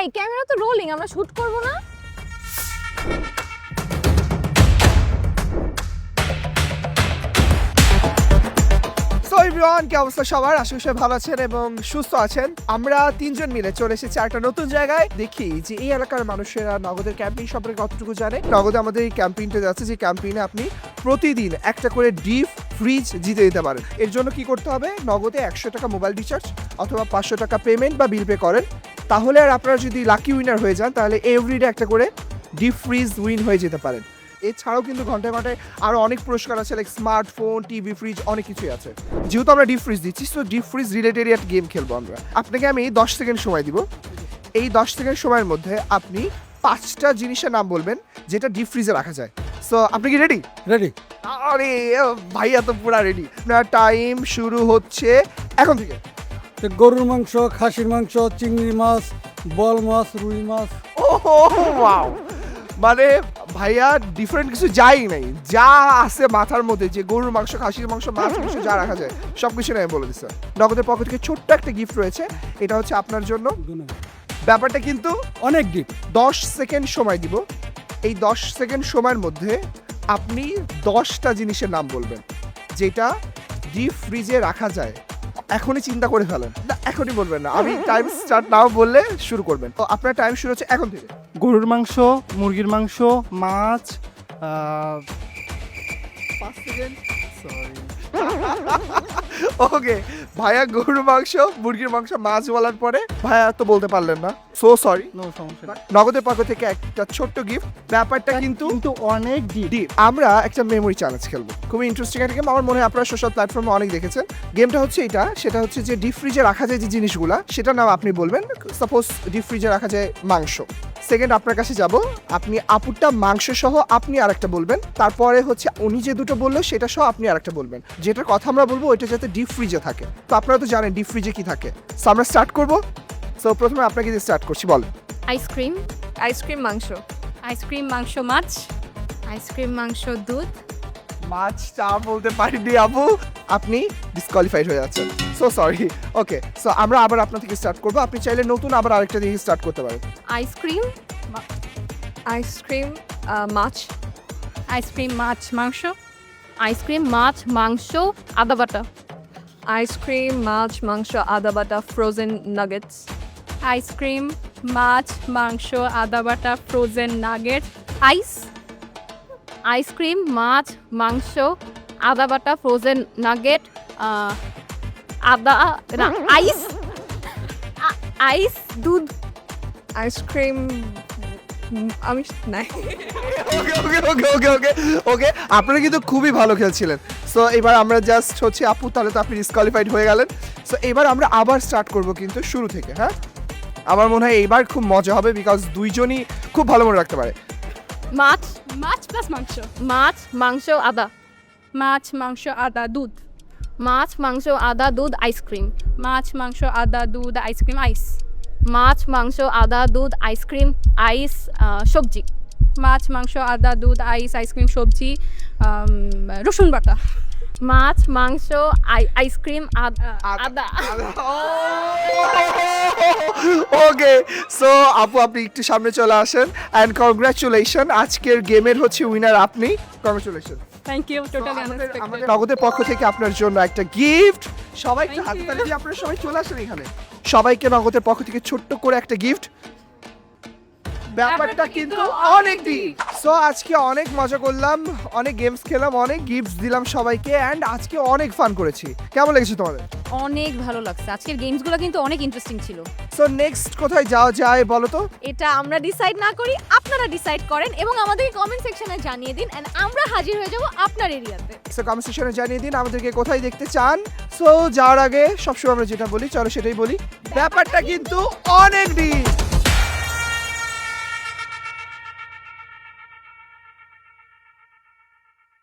এই, ক্যামেরা তো রোলিং আমরা শুট করব না। এভরিওয়ান কি অবস্থা সবার? আশা করি ভালো আছেন এবং সুস্থ আছেন। আমরা তিনজন মিলে চলে এসেছি একটা নতুন জায়গায়। দেখি যে এই এলাকার মানুষেরা নগদের ক্যাম্পিং সম্পর্কে কতটুকু জানে? নগদে আমাদের এই ক্যাম্পিংটা যাচ্ছে, যে ক্যাম্পিংয়ে আপনি প্রতিদিন একটা করে ডিপ ফ্রিজ জিতে দিতে পারেন। এর জন্য কি করতে হবে? নগদে একশো টাকা মোবাইল রিচার্জ অথবা পাঁচশো টাকা পেমেন্ট বা বিল পে করেন। তাহলে আর আপনারা যদি লাকি উইনার হয়ে যান তাহলে এভরিডে একটা করে ডিপ ফ্রিজ উইন হয়ে যেতে পারেন এছাড়াও কিন্তু ঘন্টায় ঘন্টায় আরও অনেক পুরস্কার আছে লাইক স্মার্টফোন টিভি ফ্রিজ অনেক কিছুই আছে। যেহেতু আমরা ডিপ ফ্রিজ দিচ্ছি সো ডিপ ফ্রিজ রিলেটেড একটা গেম খেলব আমরা। আপনাকে আমি দশ সেকেন্ড সময় দিব। এই দশ সেকেন্ড সময়ের মধ্যে আপনি পাঁচটা জিনিসের নাম বলবেন যেটা ডিপ ফ্রিজে রাখা যায়। সো আপনি কি রেডি রেডি আরে ভাইয়া তো পুরা রেডি আপনার টাইম শুরু হচ্ছে এখন থেকে। তো গরুর মাংস খাসির মাংস চিংড়ি মাছ বল মাছ রুই মাছ। ও ওয়াও। মানে ভাইয়া ডিফারেন্ট কিছু যাই নাই। যা আছে মাথার মধ্যে যে গরুর মাংস খাসির মাংস মাছ মাংস যা রাখা যায় সব কিছু আমি বলে দিচ্ছে নগদের পক্ষ থেকে ছোট্ট একটা গিফট রয়েছে। এটা হচ্ছে আপনার জন্য। ব্যাপারটা কিন্তু অনেক ডিপ দশ সেকেন্ড সময় দিব। এই দশ সেকেন্ড সময়ের মধ্যে আপনি দশটা জিনিসের নাম বলবেন যেটা ডিপ ফ্রিজে রাখা যায়। এখনই চিন্তা করে ফেলেন। না এখনই বলবেন না। আমি টাইম স্টার্ট নাও বললে শুরু করবেন। তো আপনার টাইম শুরু হচ্ছে এখন থেকে। গরুর মাংস মুরগির মাংস মাছ পাঁচ সেকেন্ড ওকে ভাইয়া গরুর মাংস মুরগির মাংস মাছ বলার পরে ভাইয়া তো বলতে পারলেন না। সো সরি সমস্যা নেই। নগদের পক্ষ থেকে একটা ছোট্ট গিফট ব্যাপারটা কিন্তু কিন্তু অনেক ডিপ ডিপ আমরা একটা মেমোরি চ্যালেঞ্জ খেলব। খুবই ইন্টারেস্টিং একটা গেম আমার মনে হয় আপনারা সোশ্যাল প্ল্যাটফর্মে অনেক দেখেছেন। গেমটা হচ্ছে এটা। সেটা হচ্ছে যে ডিপ ফ্রিজে রাখা যায় যে জিনিসগুলা সেটার নাম আপনি বলবেন। সাপোজ ডিপ ফ্রিজে রাখা যায় মাংস। সেকেন্ড আপনার কাছে যাব। আপনি আপুরটা মাংস সহ আপনি আরেকটা বলবেন। তারপরে হচ্ছে উনি যে দুটো বলল সেটা সহ আপনি আরেকটা বলবেন। যেটার কথা আমরা বলব ওইটা যাতে ডিপ ফ্রিজে থাকে। তো আপনারা তো জানেন ডিপ ফ্রিজে কি থাকে। সো আমরা স্টার্ট করব। সো প্রথমে আপনাকে দিয়ে স্টার্ট করছি বল আইসক্রিম আইসক্রিম মাংস। আইসক্রিম মাংস মাছ। আইসক্রিম মাংস দুধ। মাছ চা বলতে পারিনি আপু। আপনি ডিসকোয়ালিফাইড হয়ে যাচ্ছেন। সো সরি ওকে সো আমরা আবার আপনার থেকে স্টার্ট করব। আপনি চাইলে নতুন আবার আরেকটা দিয়ে স্টার্ট করতে পারেন। আইসক্রিম আইসক্রিম মাছ? আইসক্রিম মাছ মাংস। আইসক্রিম মাছ মাংস আদা বাটা। আইসক্রিম মাছ মাংস আদা বাটা ফ্রোজেন নাগেটস আইসক্রিম মাছ মাংস আদা বাটা frozen nugget ice ice cream মাছ মাংস আদা বাটা ফ্রোজেন নাগেট আদা আইস আইস দুধ। আইসক্রিম আমি নাই। ওকে ওকে ওকে ওকে ওকে ওকে আপনারা কিন্তু খুবই ভালো খেলছিলেন। সো এবার আমরা জাস্ট হচ্ছে আপু তাহলে তো আপনি ডিসকোয়ালিফাইড হয়ে গেলেন। সো এবার আমরা আবার স্টার্ট করব কিন্তু শুরু থেকে হ্যাঁ? আমার মনে হয় এইবার খুব মজা হবে বিকজ দুইজনই খুব ভালো মনে রাখতে পারে। মাছ মাছ প্লাস মাংস। মাছ মাংস আদা। মাছ মাংস আদা দুধ। মাছ মাংস আদা দুধ আইসক্রিম মাছ মাংস আদা দুধ আইসক্রিম আইস মাছ মাংস আদা দুধ আইসক্রিম আইস সবজি। মাছ মাংস আদা দুধ আইস আইসক্রিম সবজি রসুন বাটা। মাছ মাংস আইসক্রিম আদা ওকে সো আপু আপনি একটু সামনে চলে আসেন অ্যান্ড কংগ্রাচুলেশন আজকের গেমের হচ্ছে উইনার আপনি। কংগ্রাচুলেশন থ্যাংক ইউ টোটালি আমাদের নগদের পক্ষ থেকে আপনার জন্য একটা গিফট সবাই একটু হাতে তালি দিয়ে আপনারা সবাই চলে আসেন এখানে। সবাইকে নগদের পক্ষ থেকে ছোট্ট করে একটা গিফট ব্যাপারটা কিন্তু অনেক দিন সো আজকে অনেক মজা করলাম অনেক গেমস খেলাম অনেক গিফটস দিলাম সবাইকে অ্যান্ড আজকে অনেক ফান করেছি। কেমন লেগেছে তোমাদের? অনেক ভালো লাগছে। আজকের গেমসগুলো কিন্তু অনেক ইন্টারেস্টিং ছিল। সো নেক্সট কোথায় যাওয়া যায় বলো তো? এটা আমরা ডিসাইড না করি আপনারা ডিসাইড করেন এবং আমাদের কমেন্ট সেকশনে জানিয়ে দিন এন্ড আমরা হাজির হয়ে যাব আপনার এরিয়াতে সো কমেন্ট সেকশনে জানিয়ে দিন আমাদেরকে কোথায় দেখতে চান। সো যাওয়ার আগে সবসময় আমরা যেটা বলি চলো সেটাই বলি। ব্যাপারটা কিন্তু অনেক ডিপ